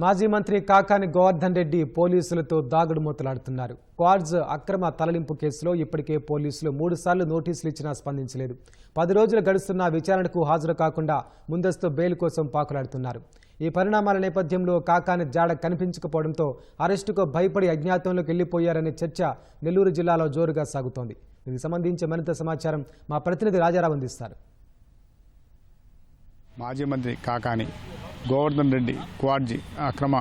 మాజీ మంత్రి కాకాని గోవర్ధన్ రెడ్డి పోలీసులతో దాగుడు మూతలాడుతున్నారు క్వార్జ్ అక్రమ తరలింపు కేసులో ఇప్పటికే పోలీసులు మూడుసార్లు నోటీసులు ఇచ్చినా స్పందించలేదు. పది రోజులు గడుస్తున్న విచారణకు హాజరు కాకుండా ముందస్తు బెయిల్ కోసం పాకులాడుతున్నారు. ఈ పరిణామాల నేపథ్యంలో కాకాని జాడ కనిపించకపోవడంతో అరెస్టుకు భయపడి అజ్ఞాతంలోకి వెళ్ళిపోయారనే చర్చ నెల్లూరు జిల్లాలో జోరుగా సాగుతోంది. దీనికి సంబంధించి మరింత సమాచారం మా ప్రతినిధి రాజారావు అందిస్తారు. మాజీ మంత్రి కాకాని గోవర్ధన్ రెడ్డి క్వాడ్జీ అక్రమ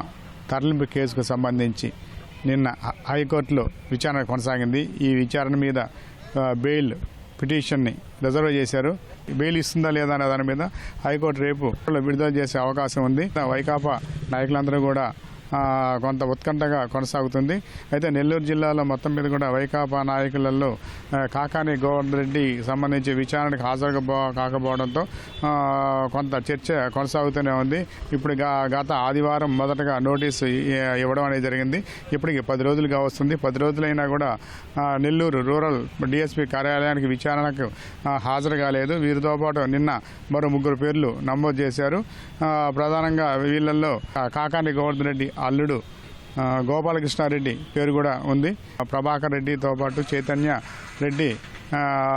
తరలింపు కేసుకు సంబంధించి నిన్న హైకోర్టులో విచారణ కొనసాగింది. ఈ విచారణ మీద బెయిల్ పిటిషన్ని రిజర్వ్ చేశారు. బెయిల్ ఇస్తుందా లేదా అనే దాని మీద హైకోర్టు రేపు విడుదల చేసే అవకాశం ఉంది. వైకాపా నాయకులందరూ కూడా కొంత ఉత్కంఠగా కొనసాగుతుంది. అయితే నెల్లూరు జిల్లాలో మొత్తం మీద కూడా వైకాపా నాయకులలో కాకాని గోవర్ధన్ రెడ్డి సంబంధించి విచారణకు హాజరు కాకపోవడంతో కొంత చర్చ కొనసాగుతూనే ఉంది. ఇప్పుడు గత ఆదివారం మొదటగా నోటీసు ఇవ్వడం అనేది జరిగింది. ఇప్పటికి పది రోజులుగా వస్తుంది. పది రోజులైనా కూడా నెల్లూరు రూరల్ డిఎస్పీ కార్యాలయానికి విచారణకు హాజరు కాలేదు. వీరితో పాటు నిన్న మరో ముగ్గురు పేర్లు నమోదు చేశారు. ప్రధానంగా వీళ్ళల్లో కాకాని గోవర్ధన్ రెడ్డి అల్లుడు గోపాలకృష్ణారెడ్డి పేరు కూడా ఉంది. ఆ, ప్రభాకర్ రెడ్డితో పాటు చైతన్య రెడ్డి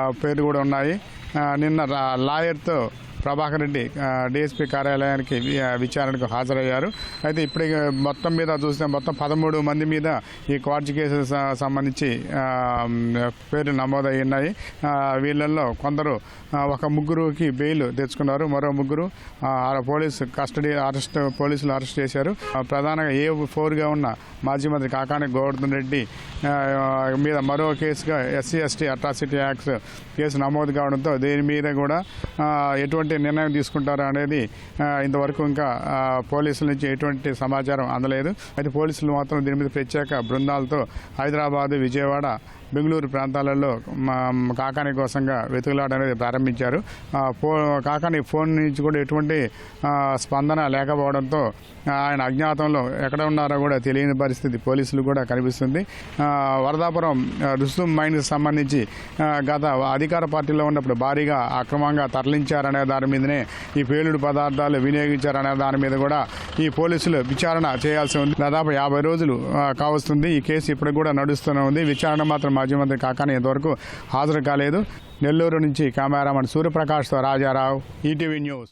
పేరు కూడా ఉన్నాయి. నిన్న లాయర్తో ప్రభాకర్ రెడ్డి డిఎస్పీ కార్యాలయానికి విచారణకు హాజరయ్యారు. అయితే ఇప్పటికి మొత్తం మీద చూస్తే మొత్తం పదమూడు మంది మీద ఈ క్వార్జ్ కేసు సంబంధించి పేర్లు నమోదై ఉన్నాయి. వీళ్ళల్లో కొందరు ఒక ముగ్గురుకి బెయిల్ తెచ్చుకున్నారు. మరో ముగ్గురు ఆ, పోలీసు కస్టడీ అరెస్ట్ పోలీసులు అరెస్ట్ చేశారు. ఆ, ప్రధానంగా ఏ ఫోర్గా ఉన్న మాజీ మంత్రి కాకాని గోవర్ధన్ రెడ్డి మీద మరో కేసుగా SC ST atrocity act case నమోదు కావడంతో దీని మీద కూడా ఎటువంటి ఎటువంటి నిర్ణయం తీసుకుంటారు అనేది ఇంతవరకు ఇంకా పోలీసుల నుంచి ఎటువంటి సమాచారం అందలేదు. అయితే పోలీసులు మాత్రం దీని మీద ప్రత్యేక బృందాలతో హైదరాబాద్ విజయవాడ బెంగళూరు ప్రాంతాలలో మా కాకాని కోసంగా వెతుకులాట అనేది ప్రారంభించారు ఫో కాకాని ఫోన్ నుంచి కూడా ఎటువంటి స్పందన లేకపోవడంతో ఆయన అజ్ఞాతంలో ఎక్కడ ఉన్నారో కూడా తెలియని పరిస్థితి పోలీసులు కూడా కనిపిస్తుంది. వరదాపురం రుసుం రుస్తుం మైన్కి సంబంధించి గత అధికార పార్టీలో ఉన్నప్పుడు భారీగా అక్రమంగా తరలించారనే దాని మీదనే ఈ పేలుడు పదార్థాలు వినియోగించారనే దాని మీద కూడా ఈ పోలీసులు విచారణ చేయాల్సి ఉంది. దాదాపు యాభై రోజులు కావస్తుంది. ఈ కేసు ఇప్పుడు కూడా నడుస్తూనే ఉంది. విచారణ మాత్రం మాజీ మంత్రి కాకాని ఇంతవరకు హాజరు కాలేదు. నెల్లూరు నుంచి కెమెరామన్ సూర్యప్రకాష్తో రాజారావు ఈటీవీ న్యూస్.